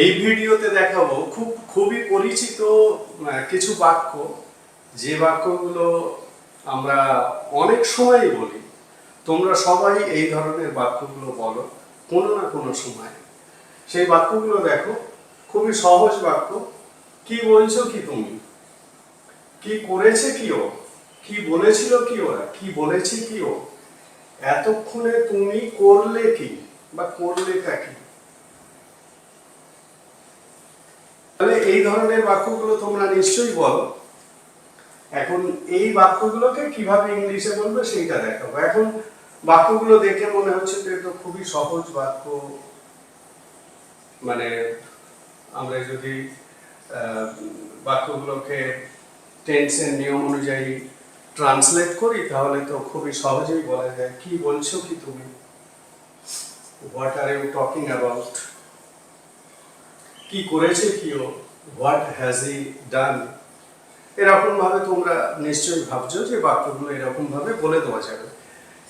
এই ভিডিওতে দেখাবো খুব, খুবই পরিচিত কিছু বাক্য। যে বাক্যগুলো আমরা অনেক সময়ই বলি, তোমরা সবাই এই ধরনের বাক্যগুলো বলো, কোনো না কোনো সময়। সেই বাক্যগুলো দেখো, খুবই সহজ বাক্য। কি বলছো কি তুমি? কি করেছে কি ও? কি বলেছিল কি ওরা? কি বলেছে কি ও? এতক্ষণে তুমি করলে কি? বা করলেটা কি তাহলে এই ধরনের বাক্যগুলো তোমরা নিশ্চয়ই বলো। এখন এই বাক্যগুলোকে কীভাবে ইংলিশে বলবে সেইটা দেখাবো। এখন বাক্যগুলো দেখে মনে হচ্ছে যে তো খুবই সহজ বাক্য। মানে আমরা যদি বাক্যগুলোকে টেন্সের নিয়ম অনুযায়ী ট্রান্সলেট করি, তাহলে তো খুবই সহজেই বলা যায়, কি বলছো কি তুমি? What are you talking about কি করেছে কি ও? হোয়াট হ্যাজ ই ডান এরকম ভাবে তোমরা নিশ্চয়ই ভাবছ যে বাক্যগুলো এরকম ভাবে বলে দেওয়া যাবে।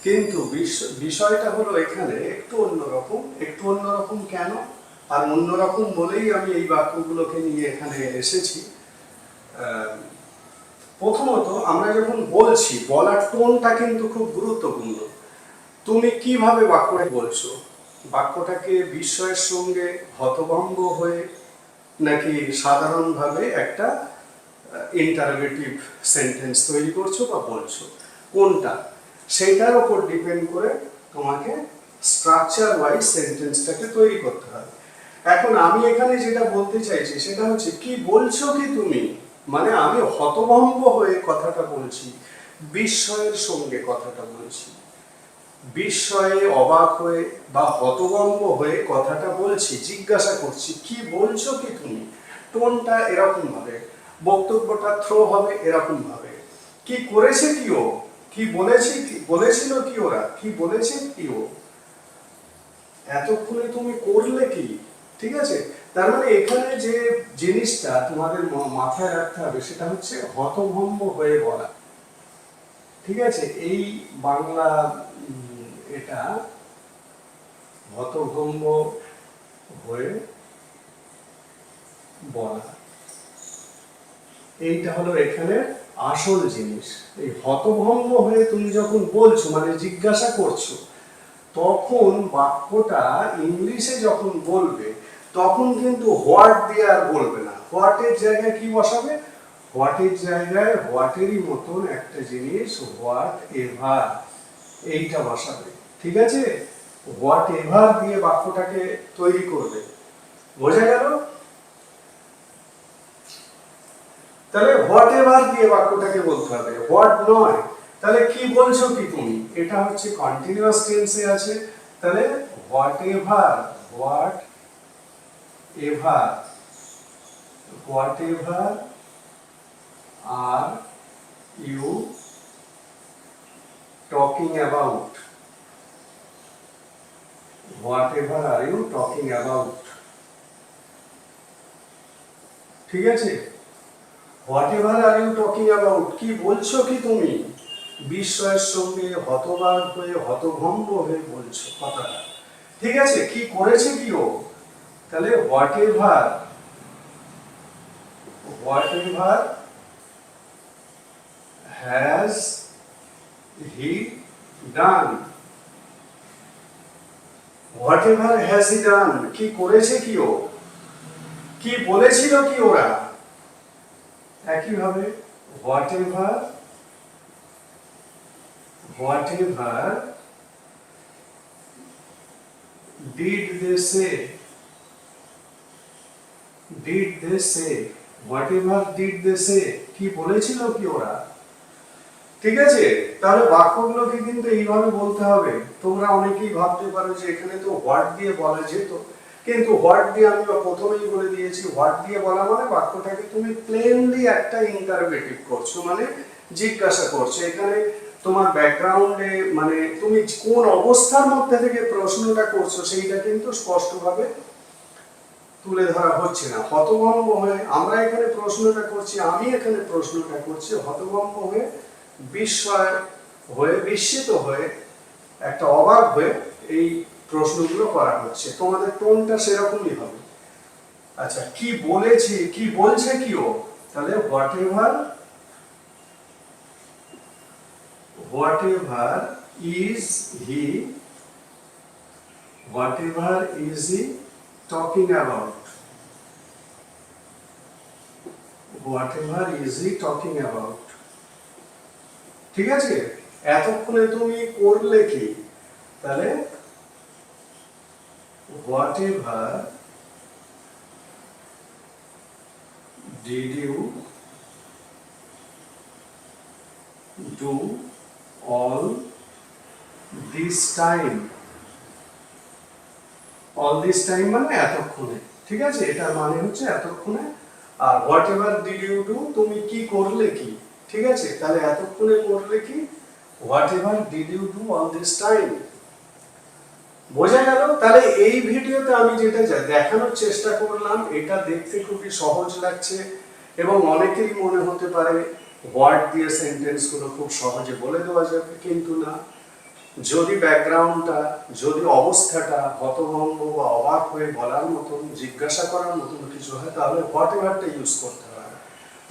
কিন্তু বিষ- বিষয়টা হলো এখানে একটু অন্যরকম একটু অন্যরকম কেন? আর অন্যরকম বলেই আমি এই বাক্যগুলোকে নিয়ে এখানে এসেছি। প্রথমত আমরা যখন বলছি, বলার টোনটা কিন্তু খুব গুরুত্বপূর্ণ। তুমি কীভাবে বাক্যটা বলছো? বাক্যটাকে বিস্ময়ের সঙ্গে হতভম্ব হয়ে নাকি সাধারণভাবে একটা ইন্টারোগেটিভ সেন্টেন্স তৈরি করছ বা বলছো? কোনটা? সেইটার ওপর ডিপেন্ড করে তোমাকে স্ট্রাকচার ওয়াইজ সেন্টেন্সটাকে তৈরি করতে হবে। এখন আমি এখানে যেটা বলতে চাইছি, সেটা হচ্ছে কি বলছো কি তুমি? মানে আমি হতভম্ব হয়ে কথাটা বলছি, বিস্ময়ের সঙ্গে কথাটা বলছি। বিস্ময়ে অবাক হয়ে বা হতভম্ব হয়ে কথাটা বলছি, জিজ্ঞাসা করছি, কি বলছো কি তুমি? টোনটা এরকম ভাবে, বক্তব্যটা থ্রো হবে এরকম ভাবে। কি করেছে কি ও? কি বলেছে বলেছিল কি ওরা? কি বলেছে কি ও? এতক্ষণে তুমি করলে কি? ঠিক আছে? তার মানে এখানে যে জিনিসটা তোমাদের মাথায় রাখতে হবে সেটা হচ্ছে হতভম্ব হয়ে বলা। ঠিক আছে? এই বাংলা এটা হতভম্ব হয়ে বলা। এইটা হলো এখানে আসল জিনিস। এই হতভম্ব হয়ে তুমি যখন বলছো মানে জিজ্ঞাসা করছ, তখন বাক্যটা ইংলিশে যখন বলবে, তখন কিন্তু হোয়াট দিয়ে আর বলবে না। হোয়াটের জায়গায় কি বসাবে? হোয়াটের জায়গায় হোয়াটেরই মতন একটা জিনিস, হোয়াট এভার, এইটা বসাবে। ঠিক আছে? হোয়াট এভার দিয়ে বাক্যটাকে তৈরি করবে। বোঝা গেল? তাহলে হোয়াট এভার দিয়ে বাক্যটাকে বলতে হবে। হোয়াট নয়। তাহলে কি বলছো কি তুমি? এটা হচ্ছে কন্টিনিউয়াস টেন্সে আছে। তাহলে whatever whatever whatever are you talking about ever are you talking about ঠিক আছে? Ever are you talking about কি বলছো কি তুমি? বিস্ময়ের সঙ্গে হতবাক হয়ে, হতভম্ব হয়ে বলছো কথাটা। ঠিক আছে, কি করেছে কি ও? তাহলে whatever whatever he done whatever has he done কি করেছে কি ও? কি বলেছিল কি ওরা? একইভাবে whatever whatever did they say did they say whatever did they say কি বলেছিল কি ওরা? ঠিক আছে? তাহলে বাক্যগুলোকে কিন্তু এইভাবে বলতে হবে। তোমরা অনেকেই ভাবতে পারো যে এখানে তো হোয়াট দিয়ে বলা যেত। কিন্তু হোয়াট দিয়ে আমি প্রথমেই বলে দিয়েছি হোয়াট দিয়ে বলা মানে বাক্যটাকে তুমি প্লেনলি একটা ইন্টারোগেটিভ করছ মানে জিজ্ঞাসা করছ। এখানে তোমার ব্যাকগ্রাউন্ডে মানে তুমি কোন অবস্থার মধ্যে থেকে প্রশ্নটা করছ সেইটা কিন্তু স্পষ্টভাবে তুলে ধরা হচ্ছে না। হতভম্ব হয়ে আমরা এখানে প্রশ্নটা করছি, আমি এখানে প্রশ্নটা করছি, হতভম্ব হয়ে বিস্ময় হয়ে, বিস্মিত হয়ে, একটা অবাক হয়ে এই প্রশ্নগুলো করা হচ্ছে। তোমাদের টোনটা সেরকমই হবে। আচ্ছা কি বলেছে, কি বলছে কি ও? তাহলে whatever whatever is he whatever is he talking about whatever is he talking about ঠিক আছে? এতক্ষণে তুমি করলে কি? তাহলে whatever did you all this time? All this time মানে এতক্ষণে, ঠিক আছে? এটার মানে হচ্ছে এতক্ষণে। আর whatever did you do তুমি কি করলে কি? ঠিক আছে? তাহলে এতক্ষণে করলে কি? Whatever did you do all this time বোঝা গেল? তাহলে এই ভিডিওতে আমি যেটা দেখানোর চেষ্টা করলাম, এটা দেখতে খুবই সহজ লাগছে এবং অনেকেরই মনে হতে পারে ওয়ার্ড দিয়ে সেন্টেন্সগুলো খুব সহজে বলে দেওয়া যাবে, কিন্তু না। যদি ব্যাকগ্রাউন্ডটা, যদি অবস্থাটা হতভম্ব বা অবাক হয়ে বলার মতন, জিজ্ঞাসা করার মতন কিছু হয়, তাহলে হোয়াট এভারটা ইউজ করতে হয়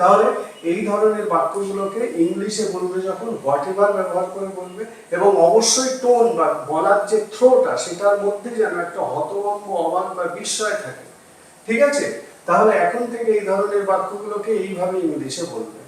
তাহলে এই ধরনের বাক্যগুলোকে ইংলিশে বলবে যখন হোয়াট এভার ব্যবহার করে বলবে, এবং অবশ্যই টোন বা বলার যে থ্রোটা সেটার মধ্যে যেন একটা হতভম্ব অবাক বা বিস্ময় থাকে। ঠিক আছে? তাহলে এখন থেকে এই ধরনের বাক্যগুলোকে এইভাবে ইংলিশে বলবে।